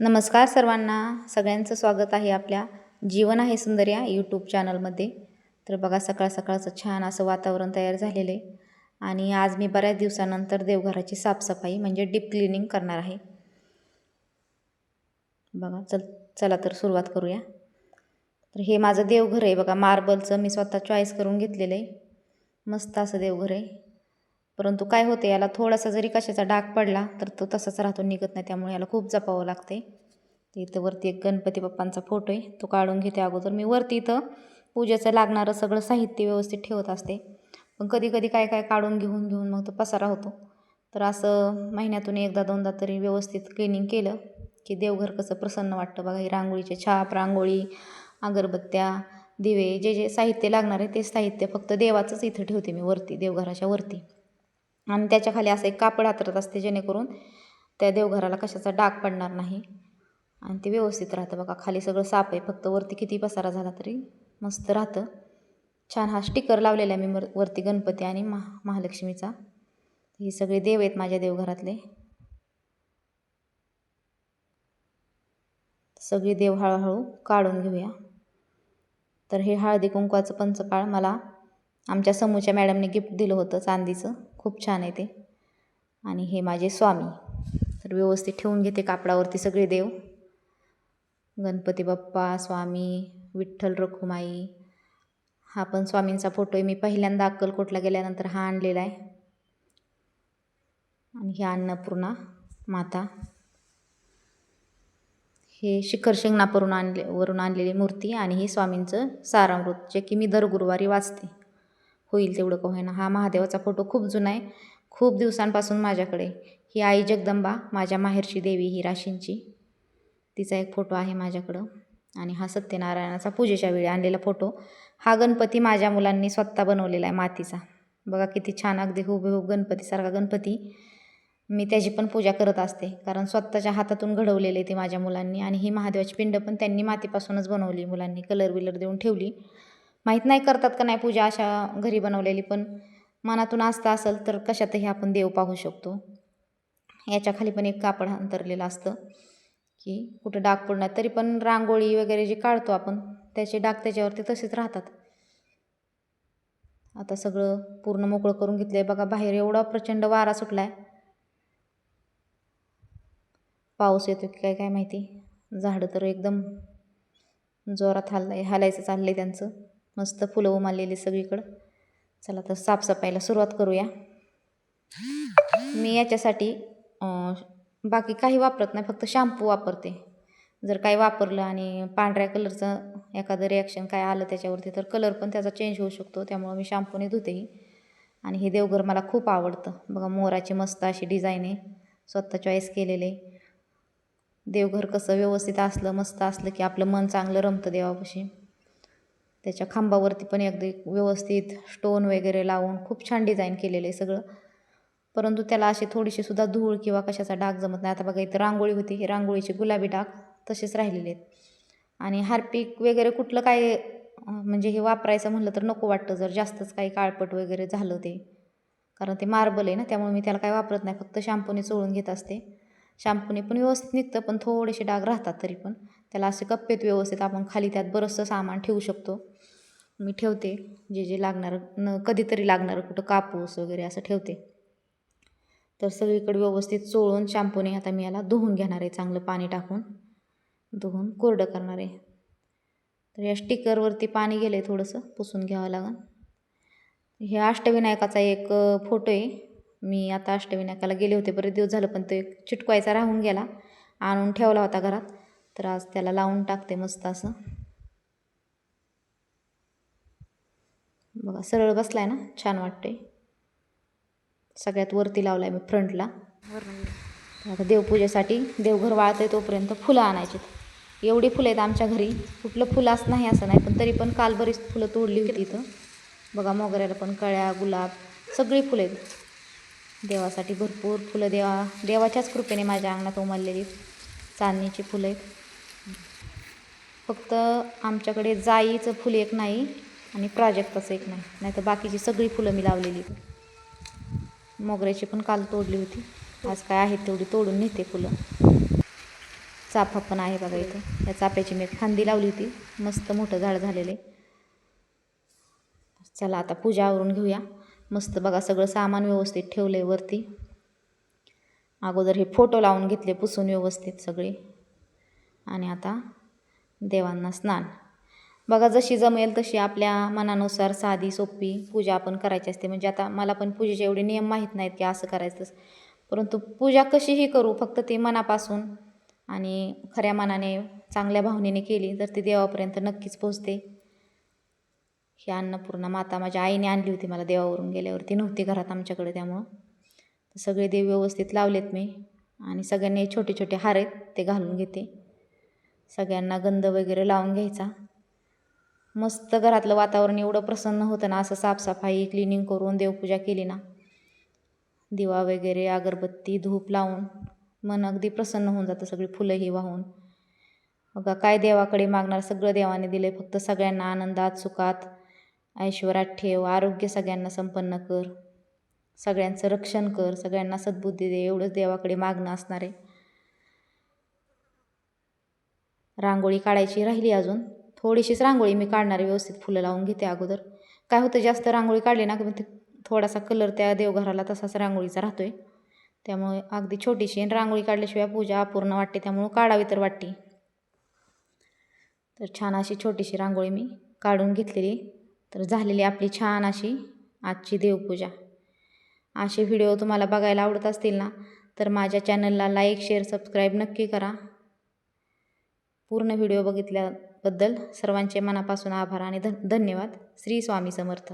नमस्कार सर्वांना. सगळ्यांचं स्वागत आहे आपल्या जीवन आहे सुंदर या यूट्यूब चॅनलमध्ये तर बघा सकाळ सकाळचं छान असं वातावरण तयार झालेलं आहे. आणि आज मी बऱ्याच दिवसानंतर देवघराची साफसफाई म्हणजे डीप क्लिनिंग करणार आहे. बघा चल चला तर सुरुवात करूया. तर हे माझं देवघर आहे. बघा मार्बलचं मी स्वतः चॉईस करून घेतलेलं आहे. मस्त असं देवघर आहे. परंतु काय होते याला थोडासा जरी कशाचा डाग पडला तर तो तसाच राहतो निघत नाही. त्यामुळे याला खूप जपावं लागते इथं वरती एक गणपती बाप्पांचा फोटो आहे. तो काढून घेते अगोदर. मी वरती इथं पूजेचं लागणारं सगळं साहित्य व्यवस्थित ठेवत असते. पण कधी कधी काय काय काढून घेऊन घेऊन मग तो पसारा होतो. तर असं महिन्यातून एकदा दोनदा तरी व्यवस्थित क्लिनिंग केलं की देवघर कसं प्रसन्न वाटतं बघा. ही रांगोळीचे छाप रांगोळी अगरबत्त्या दिवे जे जे साहित्य लागणार आहे ते साहित्य फक्त देवाचंच इथं ठेवते मी वरती देवघराच्या वरती. आणि त्याच्याखाली असं एक कापड हातरत असते जेणेकरून त्या देवघराला कशाचा डाग पडणार नाही. आणि ते व्यवस्थित राहतं बघा. खाली सगळं साप आहे. फक्त वरती किती पसारा झाला तरी मस्त राहतं. छान हा स्टिकर लावलेला आहे मी मर वरती गणपती आणि महा महालक्ष्मीचा. हे सगळे देव आहेत माझ्या देवघरातले. सगळे देव हळूहळू काढून घेऊया. तर हे हळदी कुंकवाचं पंचपाळ मला आमच्या समूच्या मॅडमने गिफ्ट दिलं होतं चांदीचं. खूप छान आहे ते. आणि हे माझे स्वामी. तर व्यवस्थित ठेवून घेते कापडावरती सगळे देव. गणपती बाप्पा स्वामी विठ्ठल रखुमाई. हा पण स्वामींचा फोटो आहे. मी पहिल्यांदा अक्कलकोटला गेल्यानंतर हा आणलेला आहे. आणि ही अन्नपूर्णा माता. हे शिखर शिंगणापूरून आणले वरून आणलेली मूर्ती आणि ही स्वामींचं सारामृत जे की मी दर गुरुवारी वाचते. होईल तेवढं का होईना. हा महादेवाचा फोटो खूप जुना आहे. खूप दिवसांपासून माझ्याकडे. ही आई जगदंबा माझ्या माहेरची देवी ही राशींची. तिचा एक फोटो आहे माझ्याकडं. आणि हा सत्यनारायणाचा पूजेच्या वेळी आणलेला फोटो. हा गणपती माझ्या मुलांनी स्वतः बनवलेला आहे मातीचा. बघा किती छान अगदी हुबेहूब गणपतीसारखा गणपती. मी त्याची पण पूजा करत असते. कारण स्वतःच्या हातातून घडवलेले ते माझ्या मुलांनी. आणि ही महादेवाची पिंड पण त्यांनी मातीपासूनच बनवली. मुलांनी कलर विलर देऊन ठेवली. माहीत नाही करतात का नाही पूजा अशा घरी बनवलेली पण मनातून आस्था असेल तर कशातही आपण देव पाहू शकतो. याच्या खाली पण एक कापड अंतरलेलं असतं की कुठं डाग पडणार तरी पण रांगोळी वगैरे जे काढतो आपण त्याचे डाग त्याच्यावरती तसेच राहतात. आता सगळं पूर्ण मोकळं करून घेतलं आहे बघा बाहेर एवढा प्रचंड वारा सुटला आहे पाऊस येतो की काय काय माहिती? झाडं तर एकदम जोरात हल्लाय हालायचं चाललं आहे त्यांचं. मस्त फुलं उमालेली सगळीकडं. चला तर साफसफाईला सुरुवात करूया. मी याच्यासाठी बाकी काही वापरत नाही फक्त शॅम्पू वापरते. जर काही वापरलं आणि पांढऱ्या कलरचं एखादं रिॲक्शन काय आलं त्याच्यावरती तर कलर पण त्याचा चेंज होऊ शकतो. त्यामुळं मी शॅम्पूने धुतेही आणि हे देवघर मला खूप आवडतं. बघा मोराची मस्त अशी डिझाईन आहे. स्वतः चॉईस केलेले. देवघर कसं व्यवस्थित असलं मस्त असलं की आपलं मन चांगलं रमतं देवापाशी. त्याच्या खांबावरती पण अगदी व्यवस्थित स्टोन वगैरे लावून खूप छान डिझाईन केलेलं आहे सगळं. परंतु त्याला अशी थोडीशी सुद्धा धूळ किंवा कशाचा डाग जमत नाही. आता बघा इथं रांगोळी होती. ही रांगोळीचे गुलाबी डाग तसेच राहिलेले आहेत. आणि हार्पिक वगैरे कुठलं काय म्हणजे हे वापरायचं म्हणलं तर नको वाटतं. जर जास्तच काही काळपट वगैरे झालं ते. कारण ते मार्बल आहे ना त्यामुळे मी त्याला काय वापरत नाही. फक्त शॅम्पूने चोळून घेत असते. शॅम्पूने पण व्यवस्थित निघतं पण थोडेसे डाग राहतात तरी पण. त्याला असे कप्पेत व्यवस्थित आपण खाली त्यात बरंचसं सामान ठेवू शकतो. मी ठेवते. जे जे लागणारं न कधीतरी लागणारं कुठं कापूस वगैरे असं ठेवते. तर सगळीकडे व्यवस्थित चोळून शॅम्पूने आता मी याला धुवून घेणार आहे चांगलं पाणी टाकून. धुवून कोरडं करणार आहे. तर या स्टिकरवरती पाणी गेलं आहे थोडंसं पुसून घ्यावं लागेल हे अष्टविनायकाचा एक फोटो आहे. मी आता अष्टविनायकाला गेले होते बरेच दिवस झालं पण तो एक चिटकवायचा राहून गेला. आणून ठेवला होता घरात. तर आज त्याला लावून टाकते मस्त असं. बघा सरळ बसला आहे ना? छान वाटते सगळ्यात वरती लावला आहे मी फ्रंटला. आता देवपूजेसाठी देवघर वाळत आहे तोपर्यंत फुलं आणायची एवढी फुलं आहेत आमच्या घरी. कुठलं फुलं असं नाही असं नाही. पण तरी पण काल बरीच फुलं तोडली होती इथं. बघा मोगऱ्याला पण कळ्या गुलाब सगळी फुलं आहेत. देवासाठी भरपूर फुलं देवा देवाच्याच कृपेने माझ्या अंगणात उमललेली चांदणीची फुलं आहेत. फक्त आमच्याकडे जाईचं फुल एक नाही आणि प्राजक्ताचं एक नाही. नाहीतर बाकीची सगळी फुलं मी लावलेली. मोगऱ्याची पण काल तोडली होती. आज काय आहेत तेवढी तोडून नेते फुलं. चाफा पण आहे बघा इथं. या चाफ्याची मी एक फांदी लावली होती. मस्त मोठं झाड झालेले. चला आता पूजा आवरून घेऊया. मस्त बघा सगळं सामान व्यवस्थित ठेवलं आहे वरती. अगोदर हे फोटो लावून घेतले पुसून व्यवस्थित सगळे. आणि आता देवांना स्नान. बघा जशी जमेल तशी आपल्या मनानुसार साधी सोपी पूजा आपण करायची असते. म्हणजे आता मला पण पूजेचे एवढे नियम माहीत नाहीत की असं करायचं परंतु पूजा कशीही करू फक्त ती मनापासून आणि खऱ्या मनाने चांगल्या भावनेने केली तर ती देवापर्यंत नक्कीच पोचते ही अन्नपूर्णा माता माझ्या आईने आणली होती मला देवावरून गेल्यावरती नव्हती घरात आमच्याकडे त्यामुळं. सगळे देव व्यवस्थित लावलेत मी आणि सगळ्यांनी छोटे छोटे हार आहेत ते घालून घेते. सगळ्यांना गंध वगैरे लावून घ्यायचा. मस्त घरातलं वातावरण एवढं प्रसन्न होतं ना असं साफसफाई क्लिनिंग करून देवपूजा केली ना. दिवा वगैरे अगरबत्ती धूप लावून मन अगदी प्रसन्न होऊन जातं सगळी फुलंही वाहून. बघा काय देवाकडे मागणार सगळं देवाने दिले फक्त सगळ्यांना आनंदात सुखात ऐश्वरात ठेव आरोग्य सगळ्यांना संपन्न कर सगळ्यांचं रक्षण कर सगळ्यांना सद्बुद्धी दे एवढंच देवाकडे मागणं असणार आहे. रांगोळी काढायची राहिली अजून. थोडीशीच रांगोळी मी काढणार व्यवस्थित फुलं लावून घेते अगोदर. काय होतं जास्त रांगोळी काढली ना की मग ते थोडासा कलर त्या देवघराला तसाच रांगोळीचा राहतो आहे त्यामुळे अगदी छोटीशी आणि रांगोळी काढल्याशिवाय पूजा अपूर्ण वाटते त्यामुळं काढावी तर वाटते. तर छान अशी छोटीशी रांगोळी मी काढून घेतलेली तर झालेली आपली छान अशी आजची देवपूजा. असे व्हिडिओ तुम्हाला बघायला आवडत असतील ना तर माझ्या चॅनलला लाईक शेअर सबस्क्राईब नक्की करा. पूर्ण व्हिडिओ बघितल्या बद्दल सर्वांचे मनापासून आभार आणि धन धन्यवाद. श्री स्वामी समर्थ.